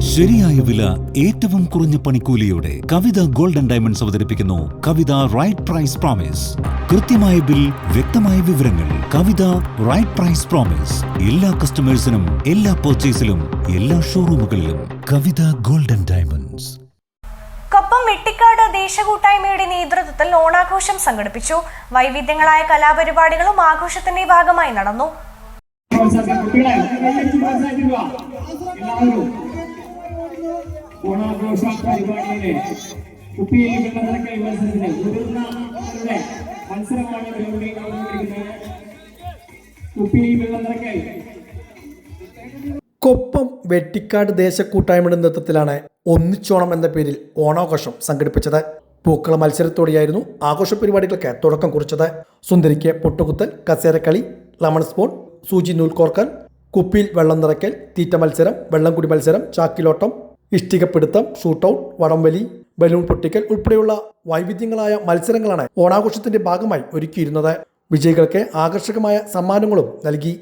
ശരിയായ വില ഏറ്റവും കുറഞ്ഞ പണിക്കൂലിയോടെ കവിത ഗോൾഡൻ ഡയമണ്ട്സ് അവതരിപ്പിക്കുന്നു കവിത റൈറ്റ് പ്രൈസ് പ്രോമിസ്. കൃത്യമായ ബിൽ വ്യക്തമായ വിവരങ്ങൾ. Kavitha right price promise. എല്ലാ കസ്റ്റമേഴ്സിനും എല്ലാ പർച്ചേസിലും എല്ലാ ഷോറൂമുകളിലും കവിത ഗോൾഡൻ ഡയമണ്ട്സ്. കൊപ്പം വെട്ടിക്കാട് ദേശകൂട്ടായ്മയുടെ നേതൃത്വത്തിൽ ഓണാഘോഷം സംഘടിപ്പിച്ചു. വൈവിധ്യങ്ങളായ കലാപരിപാടികളും ആഘോഷത്തിന്റെ ഭാഗമായി നടന്നു. ഓണാഘോഷ പരിപാടിയിലെ കുപ്പിയിൽ വെള്ളത്തിറക്കൽ മത്സരത്തിന് മുതിർന്നവരുടെ മത്സരമാണ് കുപ്പിയിൽ വെള്ളം കൊപ്പം വെട്ടിക്കാട് ദേശക്കൂട്ടായ്മയുടെ നേതൃത്വത്തിലാണ് ഒന്നിച്ചോണം എന്ന പേരിൽ ഓണാഘോഷം സംഘടിപ്പിച്ചത്. പൂക്കള മത്സരത്തോടെയായിരുന്നു ആഘോഷ പരിപാടികൾക്ക് തുടക്കം കുറിച്ചത്. സുന്ദരിക്ക് പൊട്ടുകുത്തൽ കസേരക്കളി ലമൺ സ്പൂൺ സൂചി നൂൽക്കോർക്കൽ കുപ്പിയിൽ വെള്ളം നിറയ്ക്കൽ തീറ്റ മത്സരം വെള്ളംകുടി മത്സരം ചാക്കിലോട്ടം ഇഷ്ടികപ്പിടുത്തം ഷൂട്ടൌട്ട് വടംവലി ബലൂൺ പൊട്ടിക്കൽ ഉൾപ്പെടെയുള്ള വൈവിധ്യങ്ങളായ മത്സരങ്ങളാണ് ഓണാഘോഷത്തിന്റെ ഭാഗമായി ഒരുക്കിയിരുന്നത്. വിജയികൾക്ക് ആകർഷകമായ സമ്മാനങ്ങളും നൽകി.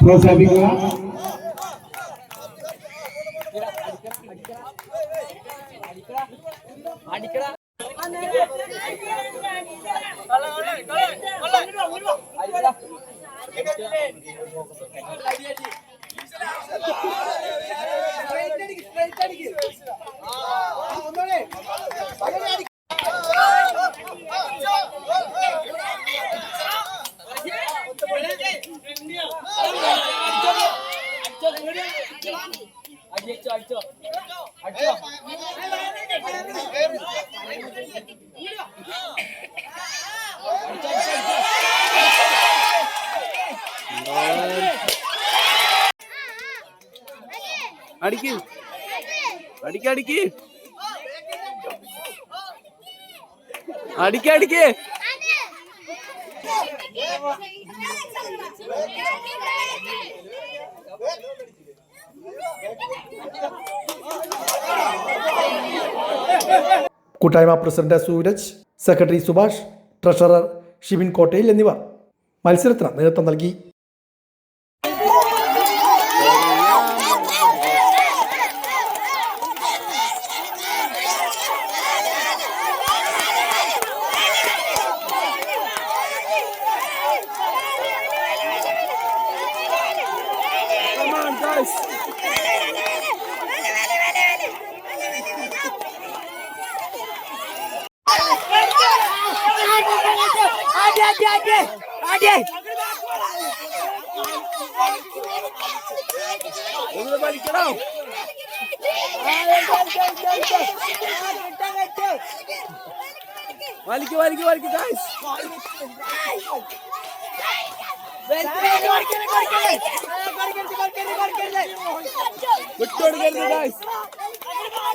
ప్రోత్సహించాలి స్ట్రైట్ అడిగి స్ట్రైట్ అడిగి അടിക്ക് അടിക്ക് അടിക്ക് അടിക്ക് അടിക്ക് കൂട്ടായ്മ president Sooraj secretary Subhash treasurer Shibin Kottayil എന്നിവർ മത്സരത്തിന് നേതൃത്വം നൽകി. Guys. ഒന്ന് വലിക്കണം വലിക്ക് വലിക്ക് വലിക്ക് ഗൈസ് വിട്ടുകൊടുക്കരുത് ഗൈസ്